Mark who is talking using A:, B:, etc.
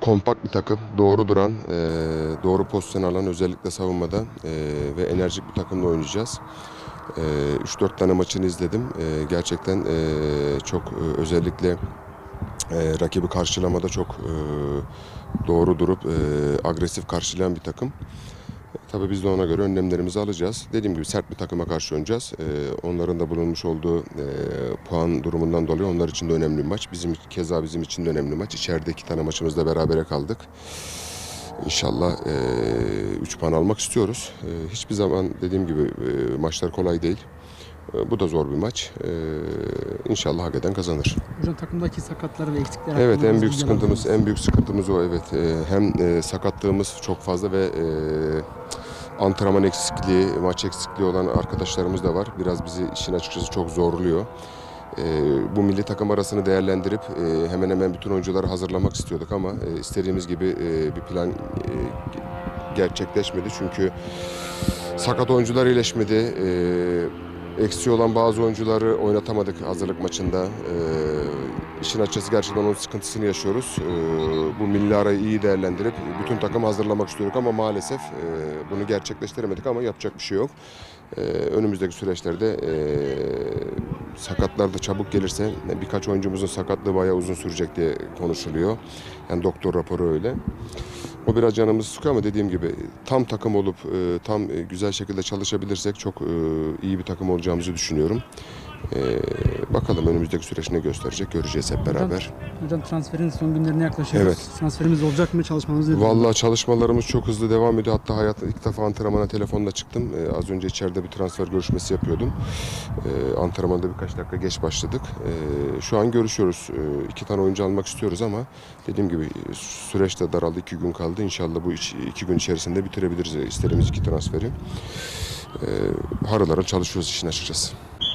A: kompakt bir takım. Doğru duran, e, doğru pozisyon alan özellikle savunmada e, ve enerjik bir takımla oynayacağız. E, 3-4 tane maçını izledim. E, gerçekten e, çok e, özellikle e, rakibi karşılamada çok e, doğru durup e, agresif karşılayan bir takım. E, Tabii biz de ona göre önlemlerimizi alacağız. Dediğim gibi sert bir takıma karşı oynayacağız. E, onların da bulunmuş olduğu e, puan durumundan dolayı onlar için de önemli bir maç. Bizim keza bizim için de önemli maç. İçeride iki tane maçımızda berabere kaldık. İnşallah 3 puan almak istiyoruz. E, hiçbir zaman dediğim gibi e, maçlar kolay değil. E, bu da zor bir maç. E, inşallah hak eden kazanır.
B: Hocam takımdaki sakatlar ve eksikler
A: Evet en büyük sıkıntımız en büyük sıkıntımız o evet. Ee, hem e, sakatlığımız çok fazla ve e, antrenman eksikliği, maç eksikliği olan arkadaşlarımız da var. Biraz bizi işin açıkçası çok zorluyor. Ee, bu milli takım arasını değerlendirip e, hemen hemen bütün oyuncuları hazırlamak istiyorduk ama e, istediğimiz gibi e, bir plan e, gerçekleşmedi. Çünkü sakat oyuncular iyileşmedi. E, eksiği olan bazı oyuncuları oynatamadık hazırlık maçında. E, işin açıkçası gerçekten onun sıkıntısını yaşıyoruz. E, bu milli arayı iyi değerlendirip bütün takım hazırlamak istiyorduk ama maalesef e, bunu gerçekleştiremedik ama yapacak bir şey yok. E, önümüzdeki süreçlerde e, sakatlar da çabuk gelirse birkaç oyuncumuzun sakatlığı bayağı uzun sürecek diye konuşuluyor. Yani doktor raporu öyle. O biraz canımızı sıkıyor ama dediğim gibi tam takım olup e, tam e, güzel şekilde çalışabilirsek çok e, iyi bir takım olacağımızı düşünüyorum. E, bakalım önümüzdeki süreç ne gösterecek göreceğiz hep beraber.
B: Hocam transferin son günlerine yaklaşıyoruz.
A: Evet.
B: Transferimiz olacak mı? Çalışmanız nedir?
A: Vallahi çalışmalarımız çok hızlı devam ediyor. Hatta hayatımda ilk defa antrenmana telefonla çıktım. Ee, az önce içeride bir transfer görüşmesi yapıyordum. Ee, antrenmanda birkaç dakika geç başladık. Ee, şu an görüşüyoruz. Ee, iki tane oyuncu almak istiyoruz ama dediğim gibi e, süreç de daraldı. iki gün kaldı. İnşallah bu iki gün içerisinde bitirebiliriz istediğimiz iki transferi. Ee, harıl harıl çalışıyoruz işin açıkçası.